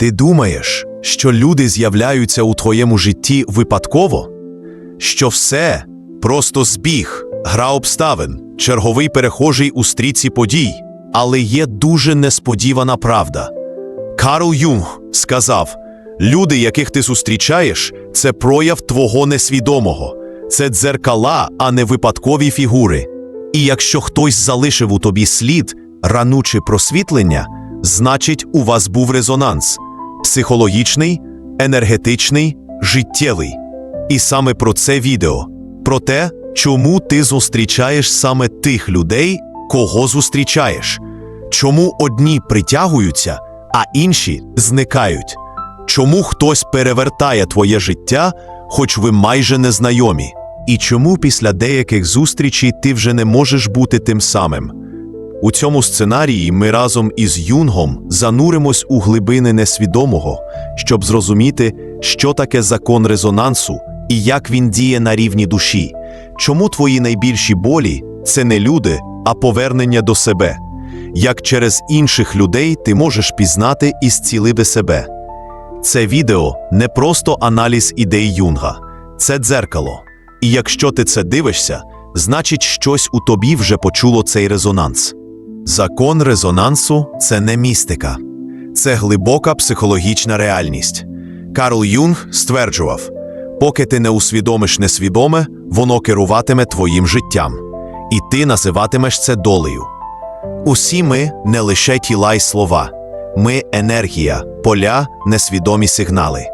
Ти думаєш, що люди з'являються у твоєму житті випадково? Що все просто збіг, гра обставин, черговий перехожий у стріці подій, але є дуже несподівана правда. Карл Юнг сказав: люди, яких ти зустрічаєш, це прояв твого несвідомого, це дзеркала, а не випадкові фігури. І якщо хтось залишив у тобі слід, рану чи просвітлення, значить, у вас був резонанс психологічний, енергетичний, життєвий. І саме про це відео, про те, чому ти зустрічаєш саме тих людей, кого зустрічаєш, чому одні притягуються, а інші зникають, чому хтось перевертає твоє життя, хоч ви майже не знайомі, і чому після деяких зустрічей ти вже не можеш бути тим самим. У цьому сценарії ми разом із Юнгом зануримось у глибини несвідомого, щоб зрозуміти, що таке закон резонансу і як він діє на рівні душі, чому твої найбільші болі це не люди, а повернення до себе, як через інших людей ти можеш пізнати і зцілити себе. Це відео не просто аналіз ідей Юнга, це дзеркало. І якщо ти це дивишся, значить щось у тобі вже почуло цей резонанс. Закон резонансу це не містика, це глибока психологічна реальність. Карл Юнг стверджував: поки ти не усвідомиш несвідоме, воно керуватиме твоїм життям, і ти називатимеш це долею. Усі ми не лише тіла й слова, ми енергія, поля, несвідомі сигнали.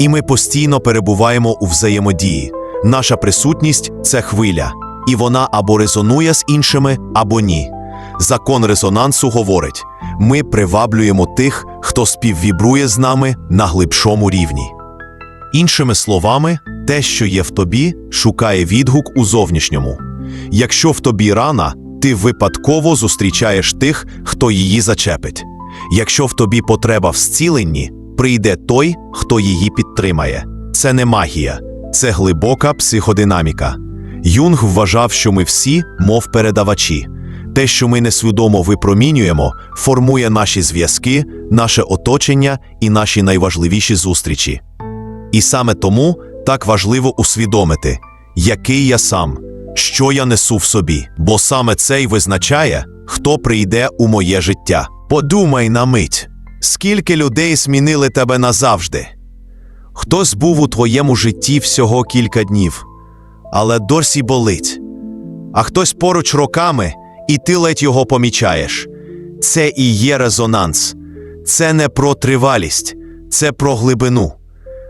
І ми постійно перебуваємо у взаємодії. Наша присутність це хвиля, і вона або резонує з іншими, або ні. Закон резонансу говорить: ми приваблюємо тих, хто співвібрує з нами на глибшому рівні. Іншими словами, те, що є в тобі, шукає відгук у зовнішньому. Якщо в тобі рана, ти випадково зустрічаєш тих, хто її зачепить. Якщо в тобі потреба в зціленні, прийде той, хто її підтримає. Це не магія, це глибока психодинаміка. Юнг вважав, що ми всі, мов передавачі. Те, що ми несвідомо випромінюємо, формує наші зв'язки, наше оточення і наші найважливіші зустрічі. І саме тому так важливо усвідомити, який я сам, що я несу в собі, бо саме це й визначає, хто прийде у моє життя. Подумай на мить, скільки людей змінили тебе назавжди. Хтось був у твоєму житті всього кілька днів, але досі болить. А хтось поруч роками, і ти ледь його помічаєш. Це і є резонанс. Це не про тривалість, це про глибину.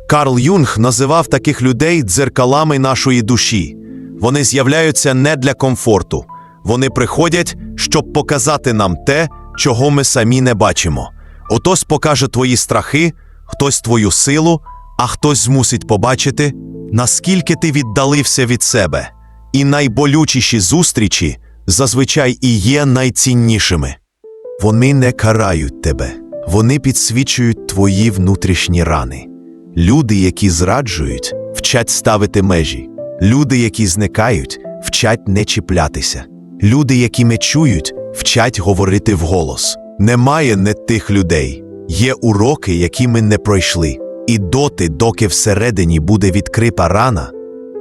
Карл Юнг називав таких людей дзеркалами нашої душі. Вони з'являються не для комфорту, вони приходять, щоб показати нам те, чого ми самі не бачимо. Отось покаже твої страхи, хтось твою силу, а хтось змусить побачити, наскільки ти віддалився від себе. І найболючіші зустрічі зазвичай і є найціннішими. Вони не карають тебе, вони підсвічують твої внутрішні рани. Люди, які зраджують, вчать ставити межі. Люди, які зникають, вчать не чіплятися. Люди, які мечують, вчать говорити вголос. Немає не тих людей. Є уроки, які ми не пройшли. І доти, доки всередині буде відкрита рана,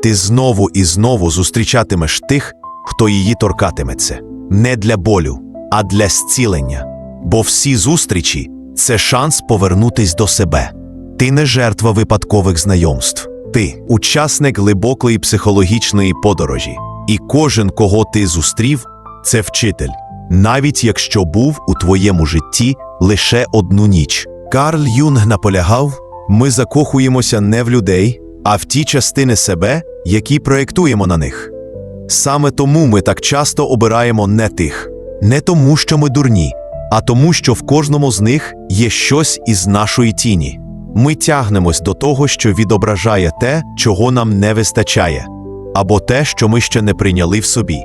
ти знову і знову зустрічатимеш тих, хто її торкатиметься. Не для болю, а для зцілення. Бо всі зустрічі це шанс повернутись до себе. Ти не жертва випадкових знайомств, ти учасник глибокої психологічної подорожі, і кожен, кого ти зустрів, це вчитель, навіть якщо був у твоєму житті лише одну ніч. Карл Юнг наполягав: ми закохуємося не в людей, а в ті частини себе, які проєктуємо на них. Саме тому ми так часто обираємо не тих, не тому, що ми дурні, а тому, що в кожному з них є щось із нашої тіні. Ми тягнемось до того, що відображає те, чого нам не вистачає, або те, що ми ще не прийняли в собі.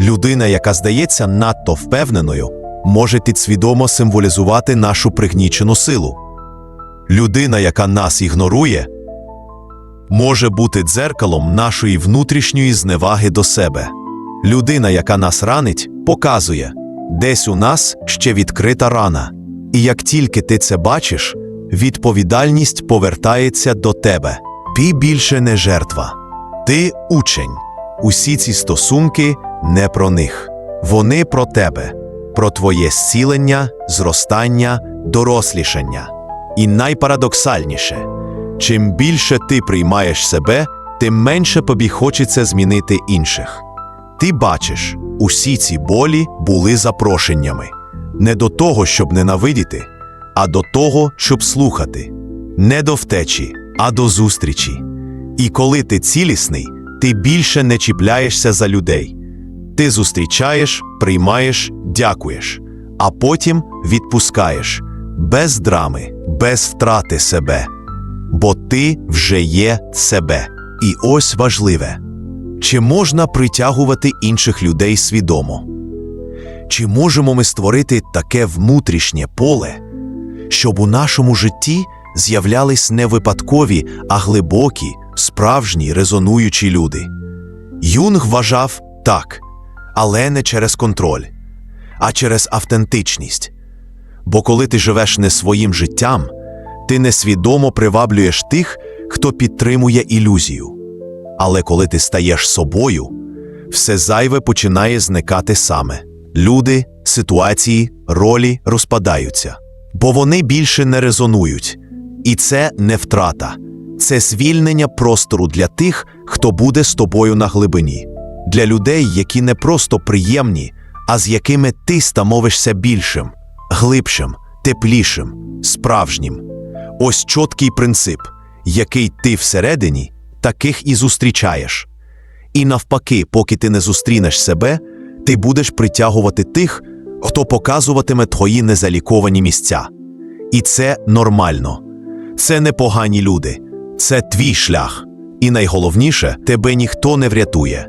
Людина, яка здається надто впевненою, може підсвідомо символізувати нашу пригнічену силу. Людина, яка нас ігнорує, може бути дзеркалом нашої внутрішньої зневаги до себе. Людина, яка нас ранить, показує, десь у нас ще відкрита рана. І як тільки ти це бачиш, відповідальність повертається до тебе. Ти більше не жертва, ти учень. Усі ці стосунки не про них. Вони про тебе, про твоє зцілення, зростання, дорослішання. І найпарадоксальніше, чим більше ти приймаєш себе, тим менше тобі хочеться змінити інших. Ти бачиш, усі ці болі були запрошеннями не до того, щоб ненавидіти, а до того, щоб слухати, не до втечі, а до зустрічі. І коли ти цілісний, ти більше не чіпляєшся за людей. Ти зустрічаєш, приймаєш, дякуєш, а потім відпускаєш без драми, без втрати себе. Бо ти вже є себе. І ось важливе: чи можна притягувати інших людей свідомо? Чи можемо ми створити таке внутрішнє поле, щоб у нашому житті з'являлись не випадкові, а глибокі, справжні резонуючі люди? Юнг вважав так, але не через контроль, а через автентичність. Бо коли ти живеш не своїм життям, ти несвідомо приваблюєш тих, хто підтримує ілюзію. Але коли ти стаєш собою, все зайве починає зникати саме. Люди, ситуації, ролі розпадаються, бо вони більше не резонують. І це не втрата, це звільнення простору для тих, хто буде з тобою на глибині, для людей, які не просто приємні, а з якими ти становишся більшим, глибшим, теплішим, справжнім. Ось чіткий принцип, який ти всередині, таких і зустрічаєш. І навпаки, поки ти не зустрінеш себе, ти будеш притягувати тих, хто показуватиме твої незаліковані місця. І це нормально. Це не погані люди, це твій шлях. І найголовніше, тебе ніхто не врятує.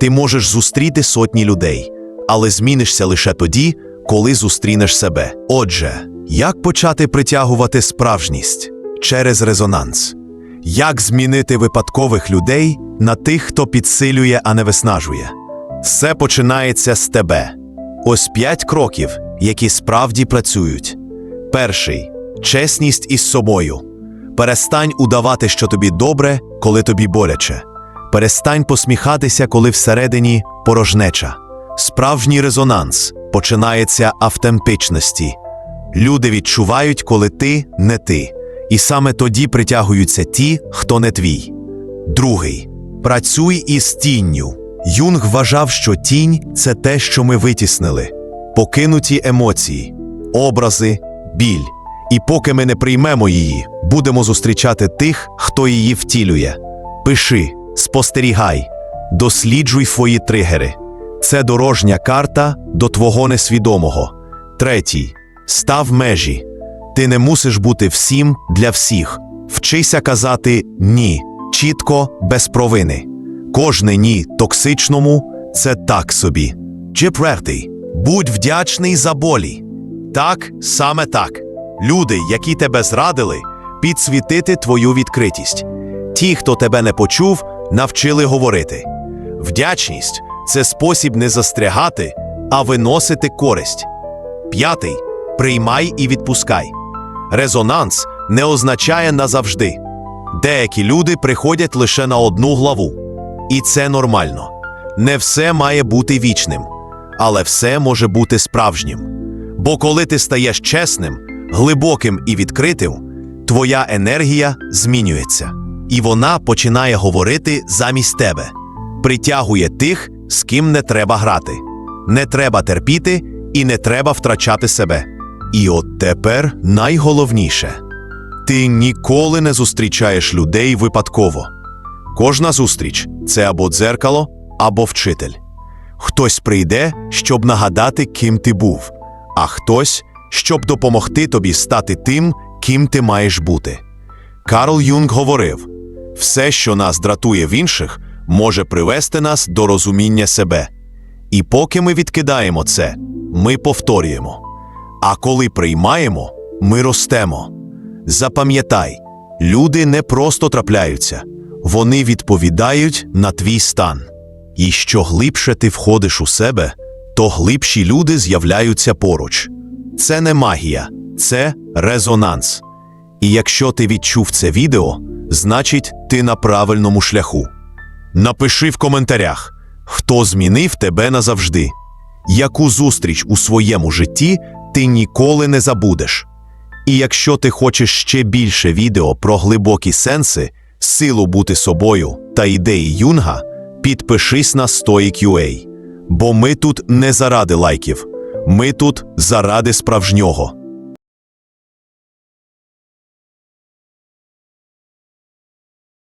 Ти можеш зустріти сотні людей, але змінишся лише тоді, коли зустрінеш себе. Отже, як почати притягувати справжність через резонанс? Як змінити випадкових людей на тих, хто підсилює, а не виснажує? Все починається з тебе. Ось п'ять кроків, які справді працюють. Перший чесність із собою. Перестань удавати, що тобі добре, коли тобі боляче. Перестань посміхатися, коли всередині порожнеча. Справжній резонанс починається автентичності. Люди відчувають, коли ти не ти, і саме тоді притягуються ті, хто не твій. Другий працюй із тінню. Юнг вважав, що тінь це те, що ми витіснили, покинуті емоції, образи, біль. І поки ми не приймемо її, будемо зустрічати тих, хто її втілює. Пиши, спостерігай, досліджуй свої тригери. Це дорожня карта до твого несвідомого. Третій став межі. Ти не мусиш бути всім для всіх. Вчися казати ні, чітко, без провини. Кожне ні токсичному це так собі. Четвертий. Будь вдячний за болі. Так, саме так. Люди, які тебе зрадили, підсвітити твою відкритість. Ті, хто тебе не почув, навчили говорити. Вдячність це спосіб не застрягати, а виносити користь. П'ятий. Приймай і відпускай. Резонанс не означає назавжди. Деякі люди приходять лише на одну главу. І це нормально. Не все має бути вічним, але все може бути справжнім. Бо коли ти стаєш чесним, глибоким і відкритим, твоя енергія змінюється, і вона починає говорити замість тебе, притягує тих, з ким не треба грати, не треба терпіти і не треба втрачати себе. І от тепер найголовніше ти ніколи не зустрічаєш людей випадково. Кожна зустріч це або дзеркало, або вчитель. Хтось прийде, щоб нагадати, ким ти був, а хтось, щоб допомогти тобі стати тим, ким ти маєш бути. Карл Юнг говорив: все, що нас дратує в інших, може привести нас до розуміння себе. І поки ми відкидаємо це, ми повторюємо. А коли приймаємо, ми ростемо. Запам'ятай, люди не просто трапляються, вони відповідають на твій стан. І що глибше ти входиш у себе, то глибші люди з'являються поруч. Це не магія, це резонанс. І якщо ти відчув це відео, значить ти на правильному шляху. Напиши в коментарях, хто змінив тебе назавжди, яку зустріч у своєму житті ти ніколи не забудеш. І якщо ти хочеш ще більше відео про глибокі сенси, силу бути собою та ідеї Юнга, підпишись на Stoic.ua. Бо ми тут не заради лайків, ми тут заради справжнього.